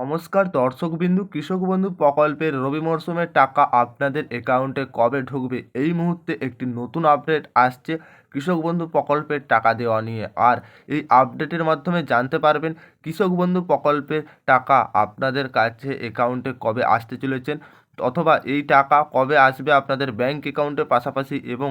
নমস্কার দর্শকবিন্দু কৃষক বন্ধু প্রকল্পের রবি মরশুমের টাকা আপনাদের অ্যাকাউন্টে কবে ঢুকবে? এই মুহূর্তে একটি নতুন আপডেট আসছে কৃষক বন্ধু প্রকল্পের টাকা দেওয়া নিয়ে। আর এই আপডেটের মাধ্যমে জানতে পারবেন কৃষক বন্ধু প্রকল্পের টাকা আপনাদের কাছে অ্যাকাউন্টে কবে আসতে চলেছেন। অথবা এই টাকা কবে আসবে আপনাদের ব্যাংক অ্যাকাউন্টের পাশাপাশি এবং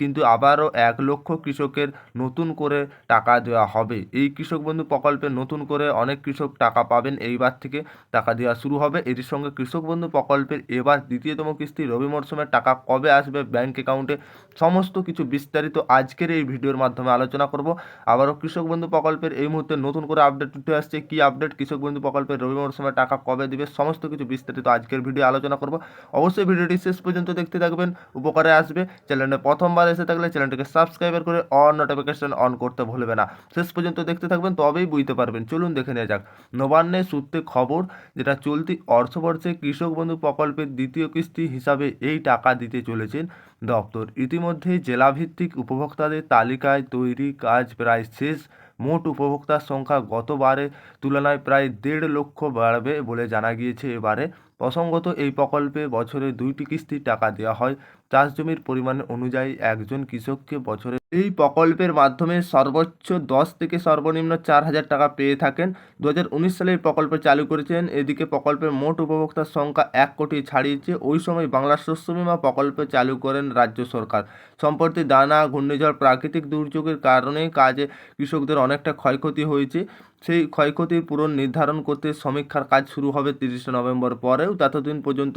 কিন্তু আবারও এক লক্ষ কৃষকের নতুন করে টাকা দেওয়া হবে। এই কৃষক বন্ধু প্রকল্পে নতুন করে অনেক কৃষক টাকা পাবেন এইবার থেকে টাকা দেওয়া শুরু হবে। এর সঙ্গে কৃষক বন্ধু প্রকল্পের এবার দ্বিতীয়তম কিস্তি রবি মরশুমের টাকা কবে আসবে ব্যাংক অ্যাকাউন্টে সমস্ত কিছু বিস্তারিত আজকের এই ভিডিওর মাধ্যমে আলোচনা করব। আবারও কৃষক বন্ধু প্রকল্পের এই মুহূর্তে নতুন করে আপডেট উঠে আসছে। কি আপডেট কৃষক বন্ধু প্রকল্পের রবি মরশুমের টাকা কবে দিবে? সমস্ত কিছু বিস্তারিত আজকের ভিডিও আলোচনা করব। অবশ্যই ভিডিওটি শেষ পর্যন্ত দেখতে থাকবেন, উপকারে আসবে। চ্যানেলে প্রথমবার এসে থাকলে চ্যানেলটিকে সাবস্ক্রাইবার করে অন নোটিফিকেশন অন করতে ভুলবে না। শেষ পর্যন্ত দেখতে থাকবেন, তবেই বুঝতে পারবেন। চলুন দেখে নেওয়া যাক। নবান্নের সূত্রে খবর, যেটা চলতি অর্থবর্ষে কৃষক বন্ধু প্রকল্পের দ্বিতীয় কিস্তি হিসাবে এই টাকা দিতে চলেছেন দপ্তর। ইতিমধ্যেই জেলাভিত্তিক উপভোক্তাদের তালিকায় তৈরি কাজ প্রায় শেষ। মোট উপভোক্তার সংখ্যা গতবারের তুলনায় প্রায় দেড় লক্ষ বাড়বে বলে জানা গিয়েছে এবারে। প্রসঙ্গত, এই প্রকল্পে বছরে দুইটি কিস্তির টাকা দেওয়া হয়। চাষ জমির পরিমাণ অনুযায়ী একজন কৃষককে বছরে এই প্রকল্পের মাধ্যমে সর্বোচ্চ দশ থেকে সর্বনিম্ন চার হাজার টাকা পেয়ে থাকেন। দু হাজার উনিশ সালে এই প্রকল্প চালু করেছেন এদিকে প্রকল্পের মোট উপভোক্তার সংখ্যা এক কোটি ছাড়িয়েছে। ওই সময় বাংলা শস্য বিমা প্রকল্প চালু করেন রাজ্য সরকার। সম্প্রতি দানা, ঘূর্ণিঝড়, প্রাকৃতিক দুর্যোগের কারণে কাজে কৃষকদের অনেকটা ক্ষয়ক্ষতি হয়েছে। সেই ক্ষয়ক্ষতির পূরণ নির্ধারণ করতে সমীক্ষার কাজ শুরু হবে তিরিশে নভেম্বর পরেও। ততদিন পর্যন্ত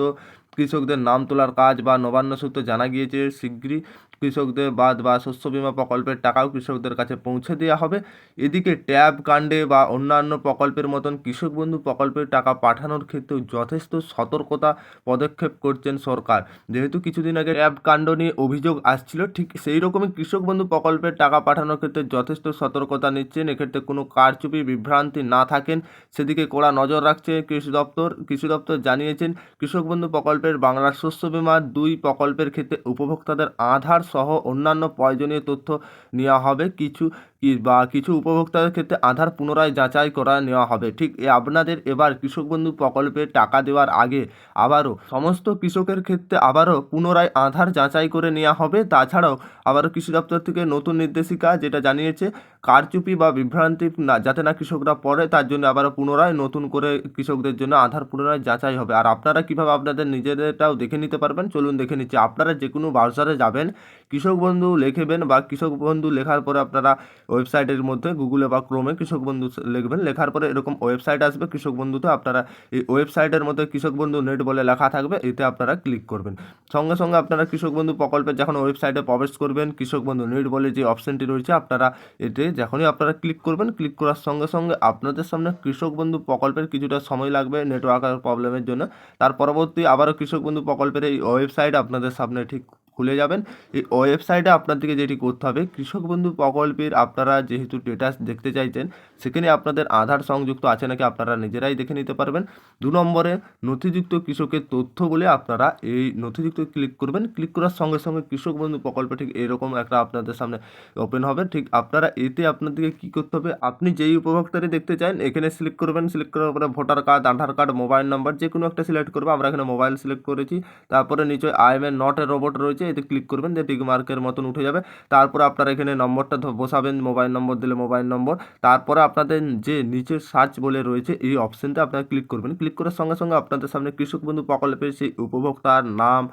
কৃষকদের নাম তোলার কাজ বা নবান্ন সূত্রে জানা গিয়েছে, শীঘ্রই কৃষকদের বাদ বা শস্য বিমা প্রকল্পের টাকাও কৃষকদের কাছে পৌঁছে দেওয়া হবে। এদিকে ট্যাব, কাণ্ডে বা অন্যান্য প্রকল্পের মতন কৃষক বন্ধু প্রকল্পের টাকা পাঠানোর ক্ষেত্রেও যথেষ্ট সতর্কতা পদক্ষেপ করছেন সরকার। যেহেতু কিছুদিন আগে ট্যাব, কাণ্ড নিয়ে অভিযোগ আসছিল, ঠিক সেই রকমই কৃষক বন্ধু প্রকল্পের টাকা পাঠানোর ক্ষেত্রে যথেষ্ট সতর্কতা নিচ্ছেন। এক্ষেত্রে কোনো কারচুপি, বিভ্রান্তি না থাকেন। সেদিকে কড়া নজর রাখছে কৃষি দপ্তর। কৃষি দপ্তর জানিয়েছেন, কৃষক বন্ধু প্রকল্পের বাংলার শস্য বিমার দুই প্রকল্পের ক্ষেত্রে উপভোক্তাদের আধার সহ অন্যান্য প্রয়োজনীয় তথ্য নেওয়া হবে। কিছু বা কিছু উপভোক্তাদের ক্ষেত্রে আধার পুনরায় যাচাই করা নেওয়া হবে। ঠিক এ আপনাদের এবার কৃষক বন্ধু প্রকল্পে টাকা দেওয়ার আগে আবারও সমস্ত কৃষকের ক্ষেত্রে আবারও পুনরায় আধার যাচাই করে নেওয়া হবে। তাছাড়াও আবারও কৃষি দপ্তর থেকে নতুন নির্দেশিকা যেটা জানিয়েছে, কারচুপি বা বিভ্রান্তি না, যাতে না কৃষকরা পড়ে, তার জন্য আবারও পুনরায় নতুন করে কৃষকদের জন্য আধার পুনরায় যাচাই হবে। আর আপনারা কীভাবে আপনাদের নিজেদেরটাও দেখে নিতে পারবেন? চলুন দেখে নিচ্ছি। আপনারা যে কোনো ব্রাউজারে যাবেন, কৃষক বন্ধু লিখবেন বা কৃষক বন্ধু লেখার পরে আপনারা ওয়েবসাইটের মধ্যে গুগলে বা ক্রোমে কৃষক বন্ধু লিখবেন। লেখার পরে এরকম ওয়েবসাইট আসবে, কৃষক বন্ধুতে আপনারা এই ওয়েবসাইটের মধ্যে কৃষক বন্ধু নেট বলে লেখা থাকবে, এতে আপনারা ক্লিক করবেন। সঙ্গে সঙ্গে আপনারা কৃষক বন্ধু প্রকল্পের যখন ওয়েবসাইটে প্রবেশ করবেন, কৃষক বন্ধু নেট বলে যে অপশানটি রয়েছে, আপনারা এতে যখনই আপনারা ক্লিক করবেন, ক্লিক করার সঙ্গে সঙ্গে আপনাদের সামনে কৃষক বন্ধু প্রকল্পের কিছুটা সময় লাগবে নেটওয়ার্ক প্রবলেমের জন্য। তার পরবর্তী আবারও কৃষক বন্ধু প্রকল্পের এই ওয়েবসাইট আপনাদের সামনে ঠিক খুলে যাবেন। এই ওয়েবসাইটে আপনাদেরকে যেটি করতে হবে, কৃষক বন্ধু প্রকল্পের আপনারা যেহেতু স্টেটাস দেখতে চাইছেন, সেখানে আপনাদের আধার সংযুক্ত আছে নাকি আপনারা নিজেরাই দেখে নিতে পারবেন। দু নম্বরে, নথিযুক্ত কৃষকের তথ্য বলে আপনারা এই নথিযুক্ত ক্লিক করবেন। ক্লিক করার সঙ্গে সঙ্গে কৃষক বন্ধু প্রকল্প ঠিক এরকম একটা আপনাদের সামনে ওপেন হবে। ঠিক আপনারা এতে আপনাদেরকে কী করতে হবে, আপনি যেই উপভোক্তাটি দেখতে চান, এখানে সিলেক্ট করবেন। সিলেক্ট করার পরে voter card, Aadhaar card mobile number যে কোনো একটা সিলেক্ট করব। আমরা এখানে মোবাইল সিলেক্ট করেছি। তারপরে নিচে I am a not a robot রয়েছে। এতে ক্লিক করবেন যে টিক মার্কের মতন উঠে যাবে। তারপরে আপনারা এখানে নম্বরটা বসাবেন মোবাইল নম্বর দিলে মোবাইল নম্বর তারপরে আপনাদের যে নিচে সার্চ বলে রয়েছে, এই অপশানটা আপনারা ক্লিক করবেন। ক্লিক করার সঙ্গে সঙ্গে আপনাদের সামনে কৃষক বন্ধু প্রকল্পের সেই উপভোক্তার নাম,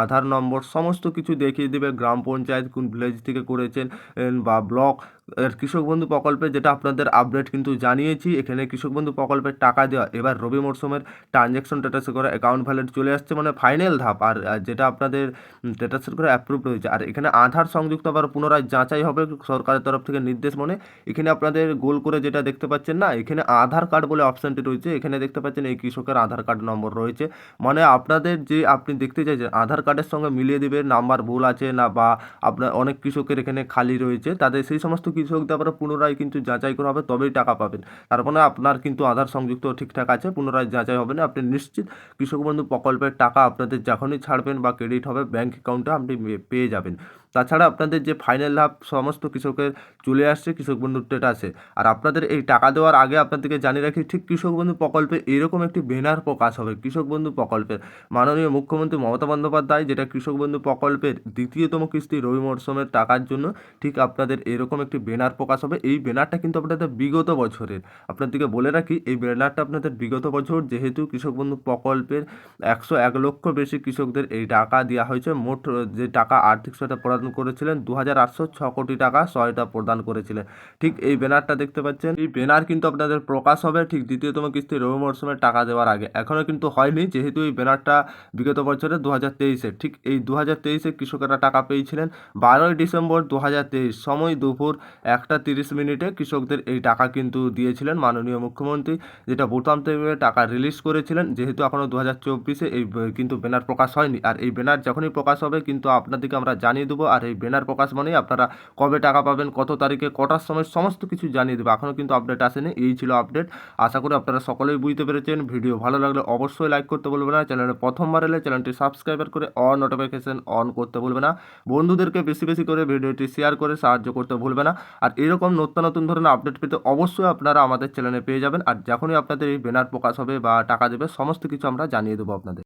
আধার নম্বর, সমস্ত কিছু দেখিয়ে দেবে। গ্রাম পঞ্চায়েত কোন ভিলেজ থেকে করেছেন বা ব্লক এর কৃষক বন্ধু প্রকল্পে যেটা আপনাদের আপডেট কিন্তু জানিয়েছি। এখানে কৃষক বন্ধু প্রকল্পের টাকা দেওয়া। এবার রবি মরশুমের ট্রানজ্যাকশন স্ট্যাটাসে করে অ্যাকাউন্ট ভ্যালিড চলে আসছে মানে ফাইনাল ধাপ। আর যেটা আপনাদের স্ট্যাটাসের করে অ্যাপ্রুভ রয়েছে আর এখানে আধার সংযুক্ত আবার পুনরায় যাচাই হবে সরকারের তরফ থেকে নির্দেশ মনে। এখানে আপনাদের গোল করে যেটা দেখতে পাচ্ছেন না, এখানে আধার কার্ড বলে অপশানটি রয়েছে। এখানে দেখতে পাচ্ছেন এই কৃষকের আধার কার্ড নম্বর রয়েছে। মানে আপনাদের যে আপনি দেখতে চাইছেন, আধার কার্ডের সঙ্গে মিলিয়ে দেবে, নাম্বার ভুল আছে না বা আপনার অনেক কৃষকের এখানে খালি রয়েছে, তাদের সেই সমস্ত কৃষকদের আবার পুনরায় কিন্তু যাচাই করা হবে, তবেই টাকা পাবেন। তার মানে আপনার কিন্তু আধার সংযুক্ত ঠিকঠাক আছে, পুনরায় যাচাই হবে না। আপনি নিশ্চিত কৃষক বন্ধু প্রকল্পের টাকা আপনাদের যখনই ছাড়বেন বা ক্রেডিট হবে ব্যাঙ্ক অ্যাকাউন্টে আপনি পেয়ে যাবেন। তাছাড়া আপনাদের যে ফাইনাল লাভ সমস্ত কৃষকের চলে আসছে, কৃষক বন্ধুর স্টেটাসে আর আপনাদের এই টাকা দেওয়ার আগে আপনাদেরকে জানিয়ে রাখি, ঠিক কৃষক বন্ধু প্রকল্পে এরকম একটি ব্যানার প্রকাশ হবে, কৃষক বন্ধু প্রকল্পের। মাননীয় মুখ্যমন্ত্রী মমতা বন্দ্যোপাধ্যায়, যেটা কৃষক বন্ধু প্রকল্পের দ্বিতীয়তম কিস্তি রবি মরশুমের টাকার জন্য, ঠিক আপনাদের এরকম একটি ব্যানার প্রকাশ হবে। এই ব্যানারটা কিন্তু আপনাদের বিগত বছরের। আপনাদেরকে বলে রাখি, এই ব্যানারটা আপনাদের বিগত বছর, যেহেতু কৃষক বন্ধু প্রকল্পের একশো এক লক্ষ বেশি কৃষকদের এই টাকা দেওয়া হয়েছে, মোট যে টাকা আর্থিক সহায়তা প্রদান করেছিলেন। দু হাজার আটশো ছ কোটি টাকা সহায়তা প্রদান করেছিলেন। ঠিক এই ব্যানারটা দেখতে পাচ্ছেন। এই ব্যানার কিন্তু আপনাদের প্রকাশ হবে ঠিক দ্বিতীয়তম কিস্তি রবি মরশুমের টাকা দেওয়ার আগে। এখনও কিন্তু হয়নি, যেহেতু এই ব্যানারটা বিগত বছরে দু হাজার তেইশে। ঠিক এই দু হাজার তেইশে কৃষকেরা টাকা পেয়েছিলেন। বারোই ডিসেম্বর দু হাজার তেইশ সময় দুপুর একটা তিরিশ মিনিটে কৃষকদের এই টাকা কিন্তু দিয়েছিলেন মাননীয় মুখ্যমন্ত্রী, যেটা বোতাম থেকে টাকা রিলিজ করেছিলেন। যেহেতু এখনও দু হাজার চব্বিশে এই কিন্তু ব্যানার প্রকাশ হয়নি। আর এই ব্যানার যখনই প্রকাশ হবে, কিন্তু আপনাদেরকে আমরা জানিয়ে দেবো আর এই ব্যানার প্রকাশ মানেই আপনারা কবে টাকা পাবেন, কত তারিখে, কটার সময় সমস্ত কিছু জানিয়ে দেবে। এখনও কিন্তু আপডেট আসেনি, এই ছিল আপডেট আশা করি আপনারা সকলেই বুঝতে পেরেছেন। ভিডিও ভালো লাগলে অবশ্যই লাইক করতে বলবে না। চ্যানেলে প্রথমবার এলে চ্যানেলটি সাবস্ক্রাইবার করে অন নোটিফিকেশন অন করতে ভুলবে না। বন্ধুদেরকে বেশি বেশি করে ভিডিওটি শেয়ার করে সাহায্য করতে ভুলবে না। আর এরকম নতুন নতুন ধরনের আপডেট পেতে অবশ্যই আপনারা আমাদের চ্যানেলে পেয়ে যাবেন। আর যখনই আপনাদের এই ব্যানার প্রকাশ হবে বা টাকা দেবে, সমস্ত কিছু আমরা জানিয়ে দেবো আপনাদের।